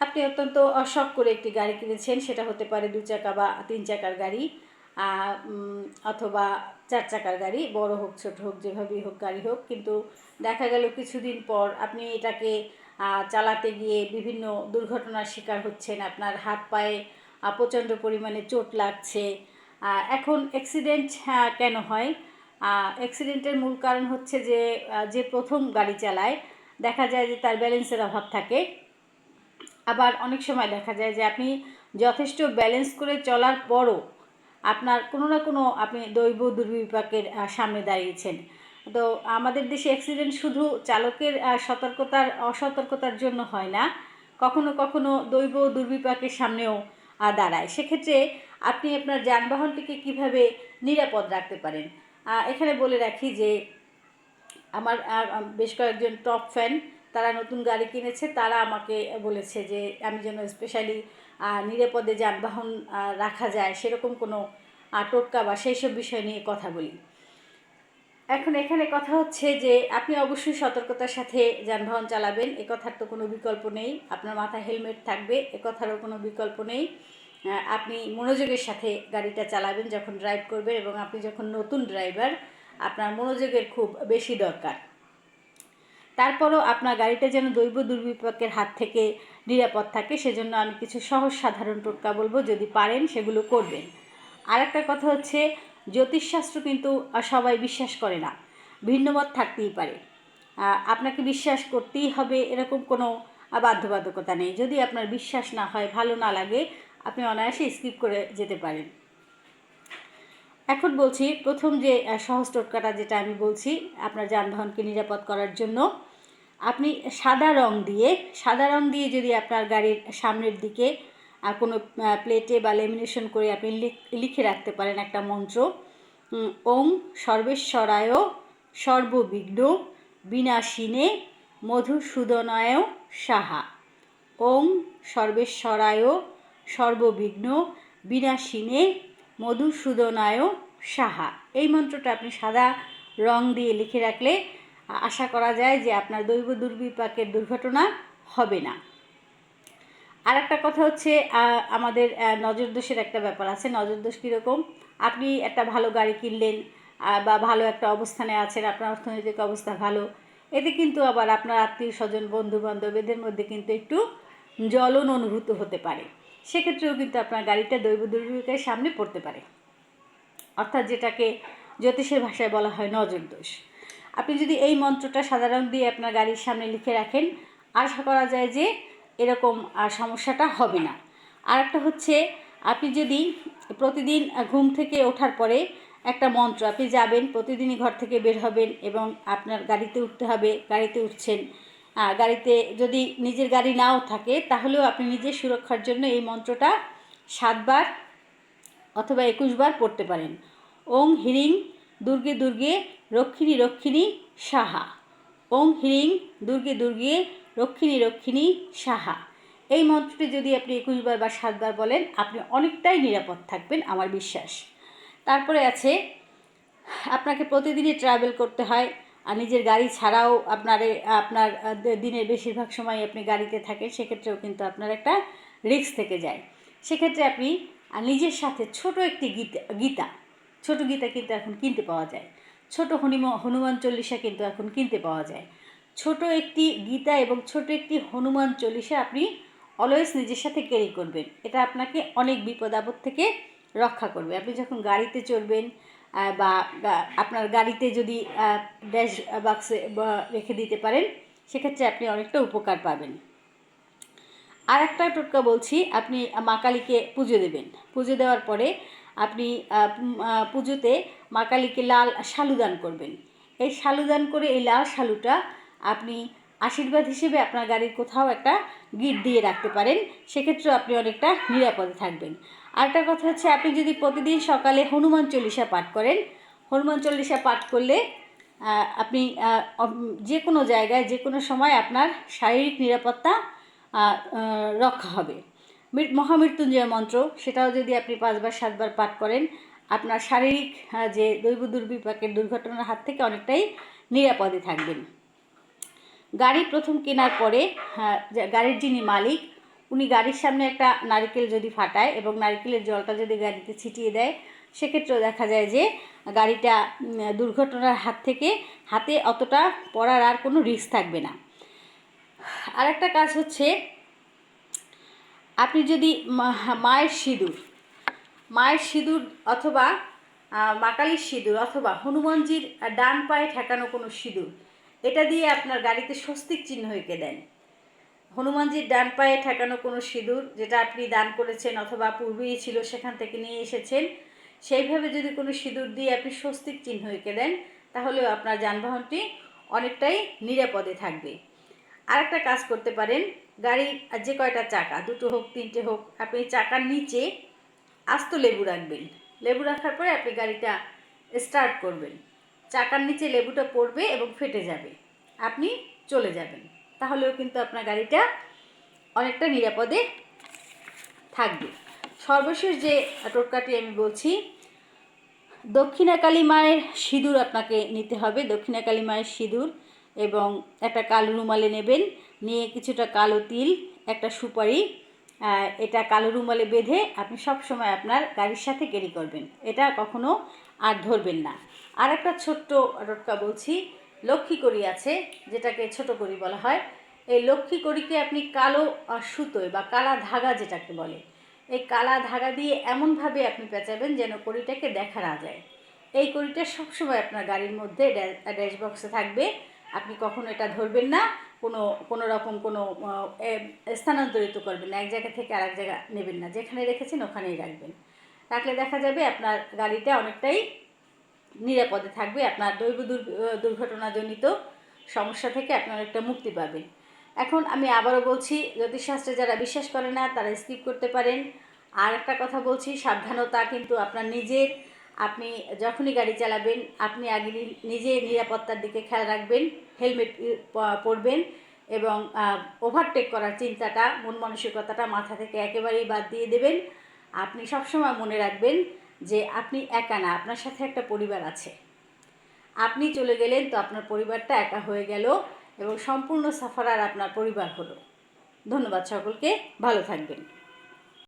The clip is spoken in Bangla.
আপনি অত্যন্ত শখ করে একটি গাড়ি কিনেছেন। সেটা হতে পারে দু চাকা বা তিন চাকার গাড়ি অথবা চার চাকার গাড়ি, বড় হোক, ছোট হোক, যেভাবেই হোক, গাড়ি হোক। কিন্তু দেখা গেল কিছুদিন পর আপনি এটাকে চালাতে গিয়ে বিভিন্ন দুর্ঘটনার শিকার হচ্ছেন। আপনার হাত পায়ে প্রচণ্ড পরিমাণে চোট লাগছে। এখন অ্যাক্সিডেন্ট কেন হয়? অ্যাক্সিডেন্টের মূল কারণ হচ্ছে যে যে প্রথম গাড়ি চালায়, দেখা যায় যে তার ব্যালেন্সের অভাব থাকে। আবার অনেক সময় দেখা যায় যে আপনি যথেষ্ট ব্যালেন্স করে চলার পরও আপনার কোনো না কোনো আপনি দৈব দুর্বিপাকের সামনে দাঁড়িয়েছেন। তো আমাদের দেশে অ্যাক্সিডেন্ট শুধু চালকের সতর্কতার, অসতর্কতার জন্য হয় না, কখনো কখনো দৈব দুর্বিপাকের সামনেও দাঁড়ায়। সেক্ষেত্রে আপনি আপনার যানবাহনটিকে কীভাবে নিরাপদ রাখতে পারেন? এখানে বলে রাখি যে আমার বেশ কয়েকজন টপ ফ্যান তারা নতুন গাড়ি কিনেছে, তারা আমাকে বলেছে যে আমি যেন স্পেশালি নিরাপদে যানবাহন রাখা যায়, সেরকম কোনো টোটকা বা সেই সব বিষয় নিয়ে কথা বলি। এখন এখানে কথা হচ্ছে যে, আপনি অবশ্যই সতর্কতার সাথে যানবাহন চালাবেন, এ কথার তো কোনো বিকল্প নেই, আপনার মাথায় হেলমেট থাকবে, এ কথারও কোনো বিকল্প নেই। আপনি মনোযোগের সাথে গাড়িটা চালাবেন যখন ড্রাইভ করবেন এবং আপনি যখন নতুন ড্রাইভার আপনার মনোযোগের খুব বেশি দরকার। তারপরও আপনার গাড়িটা যেন দৈব দুর্বিপাকের হাত থেকে নিরাপদ থাকে, সেজন্য আমি কিছু সহজ সাধারণ টোটকা বলব, যদি পারেন সেগুলো করবেন। আর একটা কথা হচ্ছে, জ্যোতিষশাস্ত্র কিন্তু সবাই বিশ্বাস করে না, ভিন্নমত থাকতেই পারে। আপনাকে বিশ্বাস করতেই হবে, এরকম কোনো বাধ্যবাধকতা নেই। যদি আপনার বিশ্বাস না হয়, ভালো না লাগে, আপনি অনায়াসে স্কিপ করে যেতে পারেন। এখন বলছি, প্রথম যে সহজ টোটকাটা যেটা আমি বলছি, আপনার যানবাহনকে নিরাপদ করার জন্য, আপনি সাদা রং দিয়ে, সাদা রং দিয়ে যদি আপনার গাড়ির সামনের দিকে কোনো প্লেটে বা লেমিনেশন করে আপনি লিখ- রাখতে পারেন একটা মন্ত্র ওম সর্বেশ্বরায় সর্ববিঘ্ন বিনাশিনে মধুসূদনায় সাহা ওম সর্বেশ্বরায় সর্ববিঘ্ন বিনাশিনে মধুসূদনায় সাহা। এই মন্ত্রটা আপনি সাদা রং দিয়ে লিখে রাখলে আশা করা যায় যে আপনার দৈব দুর্বিপাকের দুর্ঘটনা হবে না। আর একটা কথা হচ্ছে আমাদের নজরদোষের একটা ব্যাপার আছে। নজরদোষ কীরকম? আপনি একটা ভালো গাড়ি কিনলেন বা ভালো একটা অবস্থানে আছেন, আপনার অর্থনৈতিক অবস্থা ভালো। এতে কিন্তু আবার আপনার আত্মীয় স্বজন বন্ধু বান্ধব এদের মধ্যে কিন্তু একটু জ্বলন অনুভূত হতে পারে। সেক্ষেত্রেও কিন্তু আপনার গাড়িটা দৈব দুর্বিপাকের সামনে পড়তে পারে। অর্থাৎ যেটাকে জ্যোতিষের ভাষায় বলা হয় নজর দোষ। আপনি যদি এই মন্ত্রটা সাধারণ দিয়ে আপনার গাড়ির সামনে লিখে রাখেন, আশা করা যায় যে এরকম আর সমস্যাটা হবে না। আর একটা হচ্ছে, আপনি যদি প্রতিদিন ঘুম থেকে ওঠার পরে একটা মন্ত্র, আপনি যাবেন, প্রতিদিনই ঘর থেকে বের হবেন এবং আপনার গাড়িতে উঠতে হবে, গাড়িতে উঠছেন গাড়িতে যদি নিজের গাড়ি নাও থাকে, তাহলেও আপনি নিজের সুরক্ষার জন্য এই মন্ত্রটা সাতবার অথবা একুশ বার পড়তে পারেন। ওং হিরিং দুর্গে দুর্গে রক্ষিণী রক্ষিণী সাহা। ওং হিরিং দুর্গে দুর্গে রক্ষিণী রক্ষিণী সাহা। এই মন্ত্রটি যদি আপনি একুশ বার বা সাতবার বলেন, আপনি অনেকটাই নিরাপদ থাকবেন, আমার বিশ্বাস। তারপরে আছে, আপনাকে প্রতিদিনই ট্রাভেল করতে হয়, আর নিজের গাড়ি ছাড়াও আপনার আপনার দিনের বেশিরভাগ সময় আপনি গাড়িতে থাকেন, সেক্ষেত্রেও কিন্তু আপনার একটা রিস্ক থেকে যায়। সেক্ষেত্রে আপনি আহ, নিজের সাথে ছোট একটি গীতা গীতা। ছোট গীতা কিন্তু এখন কিনতে পাওয়া যায়। ছোট হনুম হনুমান চল্লিশা কিন্তু এখন কিনতে পাওয়া যায়। ছোট একটি গীতা এবং ছোট একটি হনুমান চল্লিশা আপনি অলওয়েজ নিজের সাথে ক্যারি করবেন। এটা আপনাকে অনেক বিপদ আপদ থেকে রক্ষা করবে। আপনি যখন গাড়িতে চড়বেন বা আপনার গাড়িতে যদি ড্যাশ বাক্সে রেখে দিতে পারেন সেক্ষেত্রে আপনি অনেকটা উপকার পাবেন। আর একটা টোটকা বলছি, আপনি মা কালীকে পুজো দেবেন। পুজো দেওয়ার পরে আপনি পুজোতে মা কালীকে লাল শালুদান করবেন। এই শালুদান করে এই লাল শালুটা আপনি আশীর্বাদ হিসেবে আপনার গাড়ির কোথাও একটা গিট দিয়ে রাখতে পারেন, সেক্ষেত্রেও আপনি অনেকটা নিরাপদে থাকবেন। আরেকটা কথা হচ্ছে, আপনি যদি প্রতিদিন সকালে হনুমান চল্লিশা পাঠ করেন, হনুমান চল্লিশা পাঠ করলে আপনি যে কোনো জায়গায়, যে কোনো সময় আপনার শারীরিক নিরাপত্তা রক্ষা হবে। মহামৃত্যুঞ্জয় মন্ত্র, সেটাও যদি আপনি পাঁচবার, সাতবার পাঠ করেন, আপনার শারীরিক যে দৈব দুর্বিপাকের দুর্ঘটনার হাত থেকে অনেকটাই নিরাপদে থাকবেন। গাড়ি প্রথম কেনার পরে গাড়ির যিনি মালিক, উনি গাড়ির সামনে একটা নারকেল যদি ফাটায় এবং নারকেলের জলটা যদি গাড়িতে ছিটিয়ে দেয়, সেক্ষেত্রেও দেখা যায় যে গাড়িটা দুর্ঘটনার হাত থেকে হাতে অতটা পড়ার আর কোনো রিস্ক থাকবে না। আর একটা কাজ হচ্ছে আপনি যদি মা- মায়ের সিঁদুর মায়ের সিঁদুর অথবা আহ, মাকালির সিঁদুর অথবা হনুমানজির ডান পায়ে ঠেকানো কোনো সিঁদুর এটা দিয়ে আপনার গাড়িতে স্বস্তিক চিহ্ন এঁকে দেন। হনুমানজির ডান পায়ে ঠেকানো কোনো সিঁদুর যেটা আপনি দান করেছেন অথবা পূর্বেই ছিল সেখান থেকে নিয়ে এসেছেন সেইভাবে যদি কোনো সিঁদুর দিয়ে আপনি স্বস্তিক চিহ্ন এঁকে দেন তাহলেও আপনার যানবাহনটি অনেকটাই নিরাপদে থাকবে। আর একটা কাজ করতে পারেন। গাড়ির যে কয়টা চাকা, দুটো হোক, তিনটে হোক, আপনি চাকার নিচে আস্ত লেবু রাখবেন। লেবু রাখার পরে আপনি গাড়িটা স্টার্ট করবেন। চাকার নিচে লেবুটা পড়বে এবং ফেটে যাবে। আপনি চলে যাবেন। তাহলেও কিন্তু আপনার গাড়িটা অনেকটা নিরাপদে থাকবে। সর্বশেষ যে টোটকাটি আমি বলছি, দক্ষিণাকালী মায়ের সিঁদুর আপনাকে নিতে হবে। দক্ষিণাকালী মায়ের সিঁদুর এবং একটা কালো রুমালে নেবেন। নিয়ে কিছুটা কালো তিল, একটা সুপারি এটা কালো রুমালে বেঁধে আপনি সব সময় আপনার গাড়ির সাথে ক্যারি করবেন। এটা কখনো আর ধরবেন না। আর একটা ছোট্ট টোটকা বলছি, লক্ষ্মী করি আছে, যেটাকে ছোট করি বলা হয়। এই লক্ষ্মী করিকে আপনি কালো সুতোয় বা কালা ধাগা যেটাকে বলে, এই কালা ধাগা দিয়ে এমনভাবে আপনি পেঁচাবেন যেন কড়িটাকে দেখা না যায়। এই কড়িটা সবসময় আপনার গাড়ির মধ্যে ড্যাশবক্সে থাকবে। আপনি কখনো এটা ধরবেন না, কোনো কোনো রকম কোনো স্থানান্তরিত করবেন না, এক জায়গা থেকে আরেক জায়গা নেবেন না, যেখানে রেখেছেন ওখানেই রাখবেন। রাখলে দেখা যাবে আপনার গাড়িটা অনেকটাই নিরাপদে থাকবে, আপনার দৈব দুর- দুর্ঘটনাজনিত সমস্যা থেকে আপনি অনেকটা মুক্তি পাবেন। এখন আমি আবারও বলছি জ্যোতিষশাস্ত্রে যারা বিশ্বাস করে না, তারা স্কিপ করতে পারেন। আর একটা কথা বলছি, সাবধানতা কিন্তু আপনার নিজের আপনি যখনই গাড়ি চালাবেন, আপনি আগে নিজে নিরাপত্তার দিকে খেয়াল রাখবেন, হেলমেট পরবেন এবং ওভারটেক করার চিন্তাটা, মন মানসিকতাটা মাথা থেকে একেবারেই বাদ দিয়ে দেবেন। আপনি সবসময় মনে রাখবেন যে আপনি একা না, আপনার সাথে একটা পরিবার আছে। আপনি চলে গেলেন তো আপনার পরিবারটা একা হয়ে গেল এবং সম্পূর্ণ সাফার আর আপনার পরিবার হলো। ধন্যবাদ সকলকে, ভালো থাকবেন।